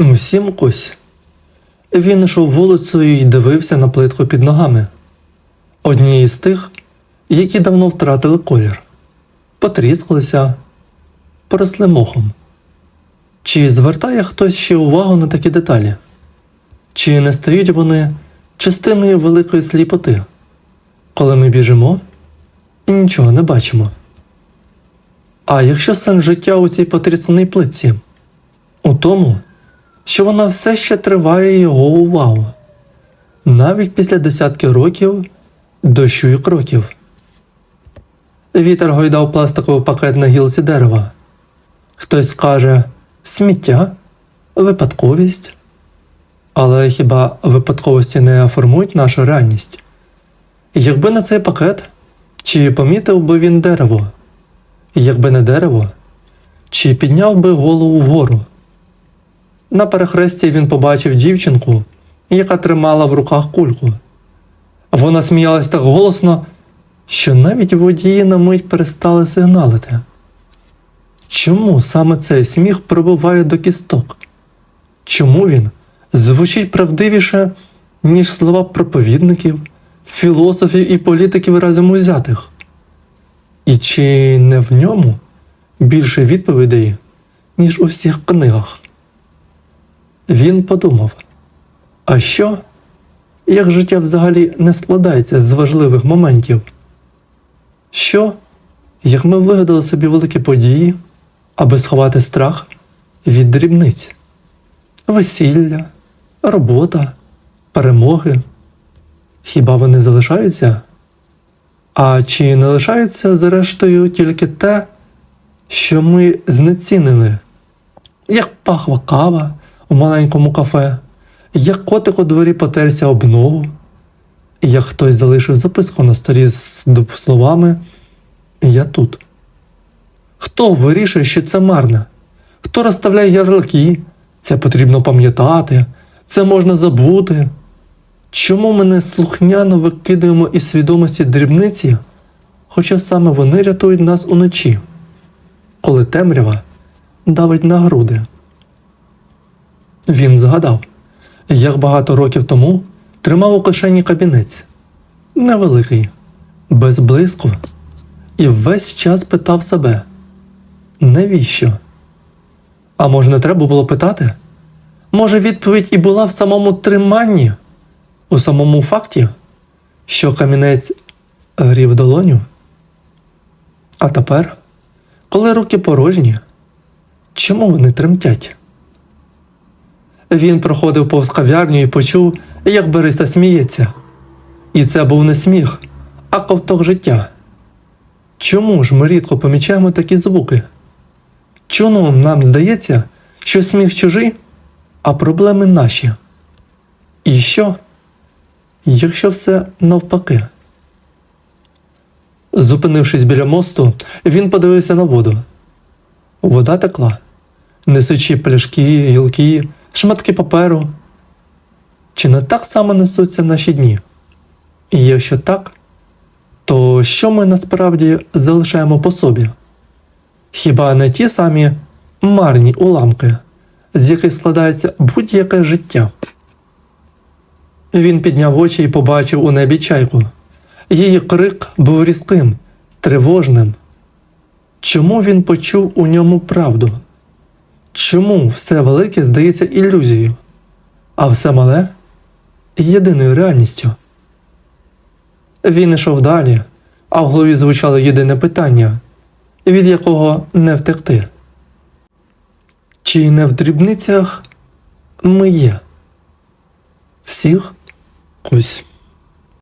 Всім кось. Він йшов вулицею і дивився на плитку під ногами. Однієї з тих, які давно втратили колір, потріскалися, поросли мохом. Чи звертає хтось ще увагу на такі деталі? Чи не стають вони частиною великої сліпоти, коли ми біжимо і нічого не бачимо? А якщо сенс життя у цій потрясеній плитці? У тому, що вона все ще триває його увагу, навіть після десятків років дощу і кроків. Вітер гойдав пластиковий пакет на гілці дерева. Хтось скаже сміття, випадковість. Але хіба випадковості не формують нашу реальність? Якби не цей пакет, чи помітив би він дерево? Якби не дерево, чи підняв би голову вгору? На перехресті він побачив дівчинку, яка тримала в руках кульку. Вона сміялась так голосно, що навіть водії на мить перестали сигналити. Чому саме цей сміх пробиває до кісток? Чому він звучить правдивіше, ніж слова проповідників, філософів і політиків разом узятих? І чи не в ньому більше відповідей, ніж у всіх книгах? Він подумав: а що, як життя взагалі не складається з важливих моментів? Що, як ми вигадали собі великі події, аби сховати страх від дрібниць, весілля, робота, перемоги? Хіба вони залишаються? А чи не лишається зрештою тільки те, що ми знецінили, як пахва кава у маленькому кафе, як котик у дворі потерся об ногу, як хтось залишив записку на столі з словами Я тут. Хто вирішує, що це марне? Хто розставляє ярлики? Це потрібно пам'ятати, це можна забути. Чому ми не слухняно викидаємо із свідомості дрібниці, хоча саме вони рятують нас уночі, коли темрява давить на груди? Він згадав, як багато років тому тримав у кишені кабінець невеликий, без блиску, і весь час питав себе: навіщо? А може, не треба було питати? Може, відповідь і була в самому триманні, у самому факті, що камінець грів долоню? А тепер, коли руки порожні, чому вони тремтять? Він проходив повз кав'ярню і почув, як Бориса сміється. І це був не сміх, а ковток життя. Чому ж ми рідко помічаємо такі звуки? Чому нам здається, що сміх чужий, а проблеми наші? І що, якщо все навпаки? Зупинившись біля мосту, він подивився на воду. Вода текла, несучи пляшки, гілки, шматки паперу. Чи не так само несуться наші дні? І якщо так, то що ми насправді залишаємо по собі? Хіба не ті самі марні уламки, з яких складається будь-яке життя? Він підняв очі і побачив у небі чайку. Її крик був різким, тривожним. Чому він почув у ньому правду? Чому все велике здається ілюзією, а все мале єдиною реальністю? Він ішов далі, а в голові звучало єдине питання, від якого не втекти. Чи не в дрібницях ми є? Всіх ось.